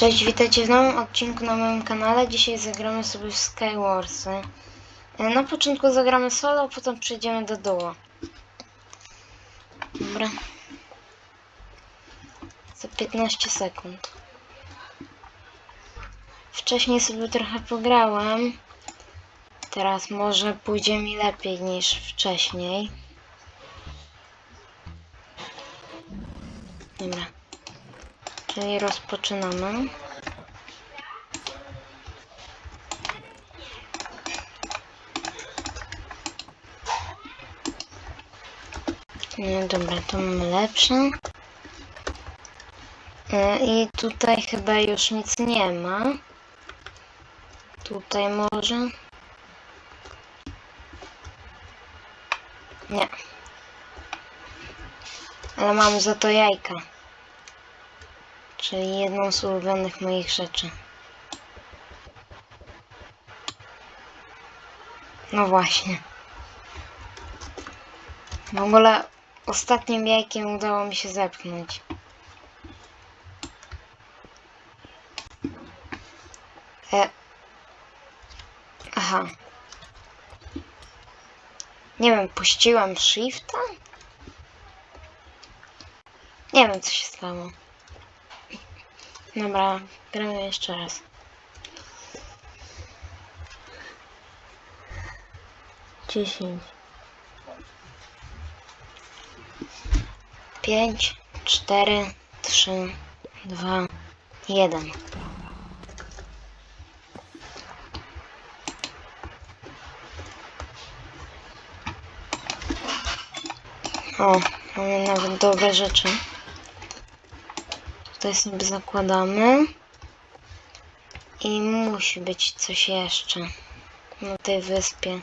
Cześć, witajcie w nowym odcinku na moim kanale. Dzisiaj zagramy sobie w Skywarsy. E, Na początku zagramy solo, potem przejdziemy do duo. Dobra. Za 15 sekund. Wcześniej sobie trochę pograłem. Teraz może pójdzie mi lepiej niż wcześniej. Dobra. Czyli rozpoczynamy. No dobra, to mamy lepsze. E, I tutaj chyba już nic nie ma. Tutaj może. Nie. Ale mam za to jajka. Czyli jedną z ulubionych moich rzeczy. No właśnie. W ogóle ostatnim jajkiem udało mi się zepchnąć. E... Aha. Nie wiem, puściłam shifta? Nie wiem, co się stało. Dobra, gramy jeszcze raz. Dziesięć. Pięć, cztery, trzy, dwa, jeden. O, mamy nawet dobre rzeczy. Tutaj sobie zakładamy. I musi być coś jeszcze na tej wyspie.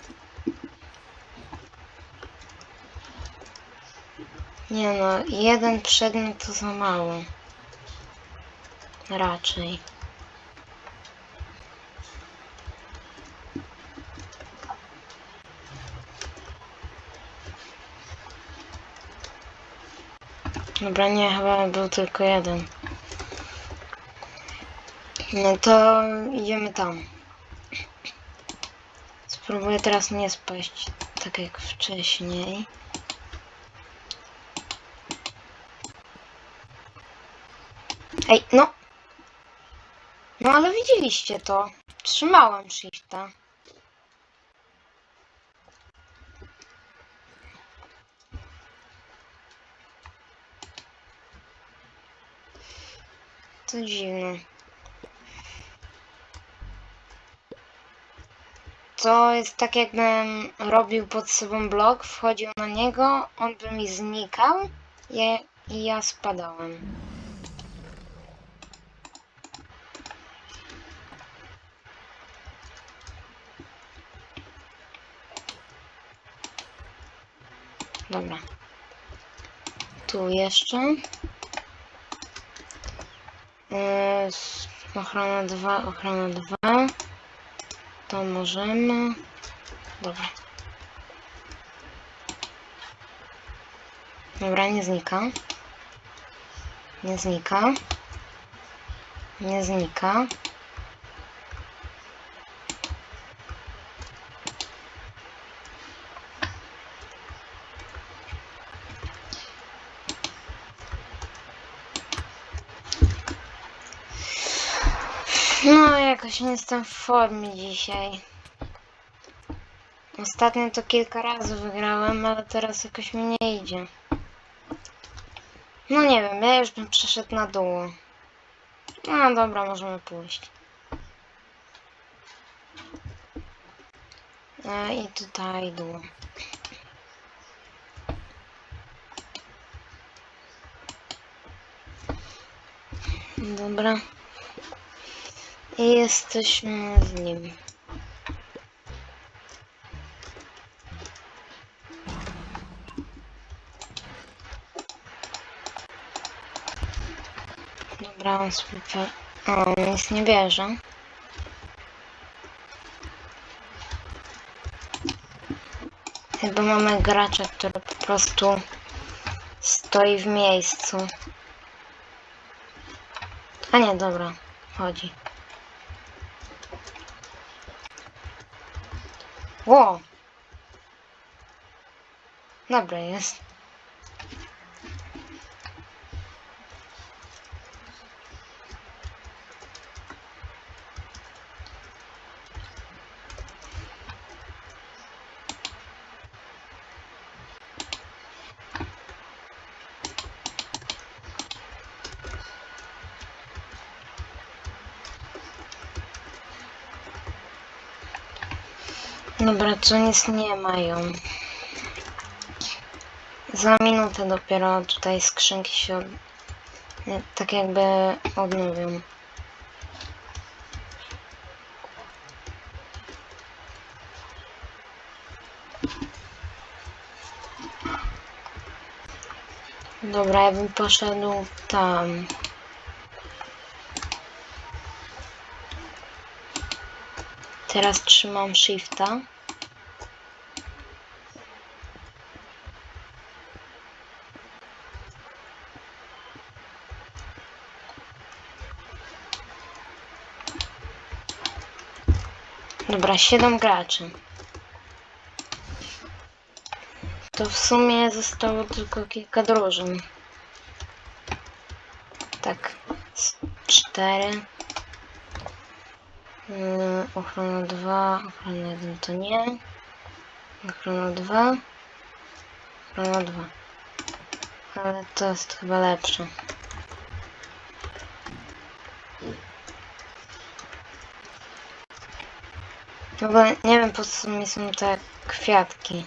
Nie no, jeden przedmiot to za mało. Raczej. Dobra, nie, chyba był tylko jeden. No to idziemy tam. Spróbuję teraz nie spaść tak jak wcześniej. Ej, no! No ale widzieliście to. Trzymałem shifta. To dziwne. To jest tak jakbym robił pod sobą blok, wchodził na niego, on by mi znikał je, i ja spadałem. Dobra. Tu jeszcze. Yy, ochrona 2, ochrona 2. To możemy. Dobra. Dobra, nie znika. Nie znika. Nie znika. No, jakoś nie jestem w formie dzisiaj. Ostatnio to kilka razy wygrałem, ale teraz jakoś mi nie idzie. No nie wiem, ja już bym przeszedł na dół. No dobra, możemy pójść. E, I tutaj dół. Dobra. I jesteśmy z nim. Dobra, on on nic nie bierze. Chyba mamy gracza, który po prostu stoi w miejscu. A nie, dobra. chodzi. Ło! Dobra jest. Dobra, tu nic nie mają. Za minutę dopiero tutaj skrzynki się od... tak jakby odnowią. Dobra, ja bym poszedł tam. Teraz trzymam shifta. Dobra, 7 graczy. To w sumie zostało tylko kilka drużyn. Tak, z cztery. Yy, ochrona 2, ochrona 1 to nie. Ochrona 2. Ochrona 2. Ale to jest chyba lepsze. Ogóle nie wiem po co mi są te kwiatki.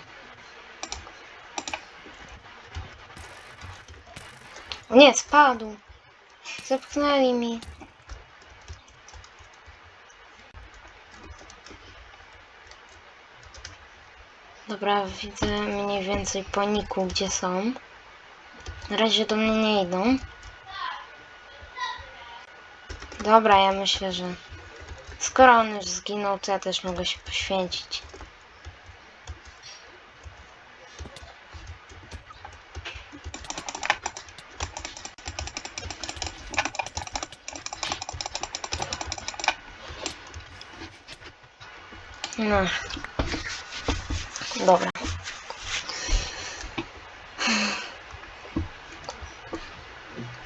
O nie, spadł. Zepchnęli mi. Dobra, widzę mniej więcej po niku, gdzie są. Na razie do mnie nie idą. Dobra, ja myślę, że skoro on już zginął, to ja też mogę się poświęcić. No. Dobra.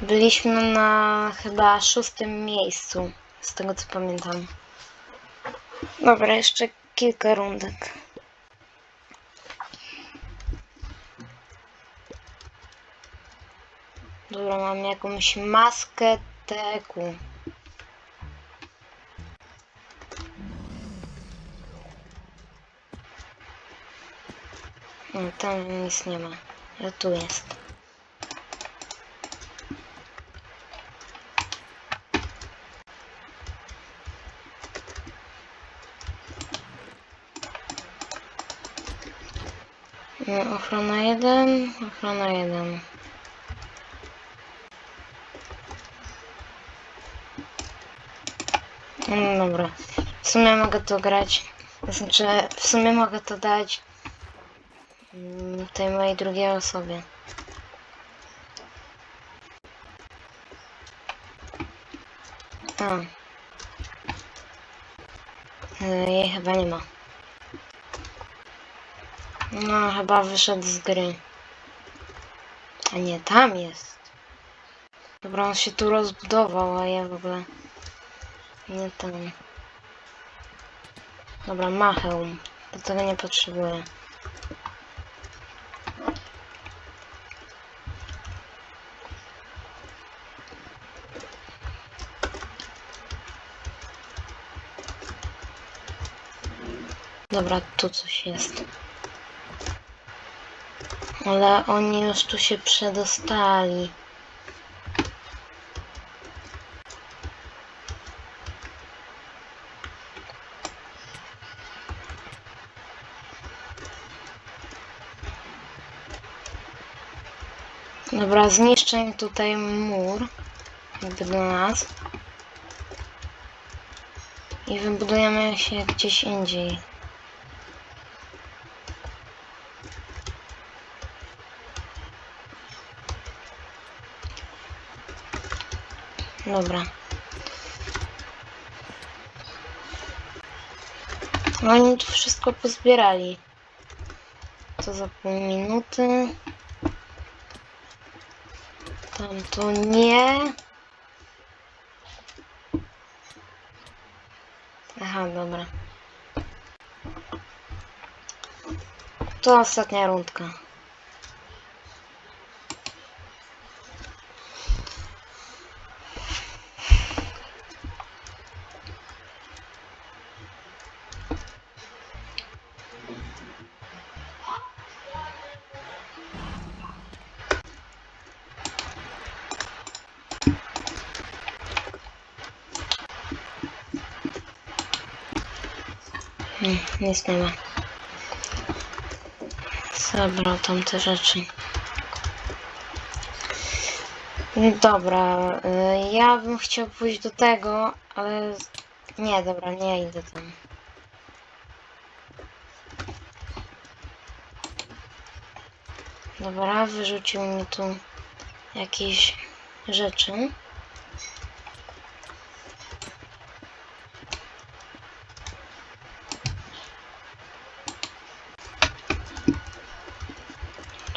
Byliśmy na chyba szóstym miejscu, z tego co pamiętam. Dobra, jeszcze kilka rundek. Dobra, mam jakąś maskę teku. No, tam nic nie ma. Ale tu jest. No, ochrona 1, ochrona 1. No dobra. W sumie mogę to grać. Znaczy, w sumie mogę to dać mm, tej mojej drugiej osobie. A. E, Jej chyba nie ma. No, chyba wyszedł z gry. A nie, tam jest. Dobra, on się tu rozbudował, a ja w ogóle nie tam. Dobra, ma hełm. Do tego nie potrzebuję. Dobra, tu coś jest. Ale oni już tu się przedostali. Dobra, zniszczę tutaj mur. Jakby do nas. I wybudujemy się gdzieś indziej. Dobra. No oni tu wszystko pozbierali. To za pół minuty. Tam to nie. Aha, dobra. To ostatnia rundka. Nie, nic nie ma. Zabrał tam te rzeczy. Dobra, y, ja bym chciał pójść do tego, ale... Nie, dobra, nie idę tam. Dobra, wyrzucił mi tu jakieś rzeczy.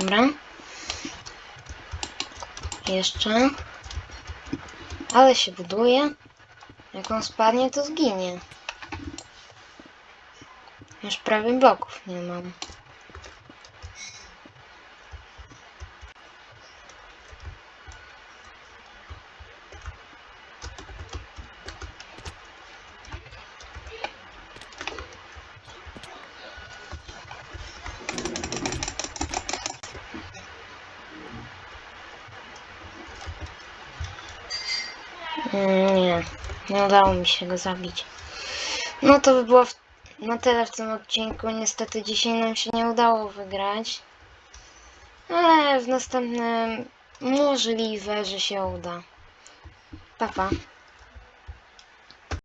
Dobra. Jeszcze. Ale się buduje. Jak on spadnie, to zginie. Już prawie bloków nie mam. Nie, nie udało mi się go zabić. No to by było na tyle w tym odcinku. Niestety dzisiaj nam się nie udało wygrać. Ale w następnym możliwe, że się uda. Pa, pa.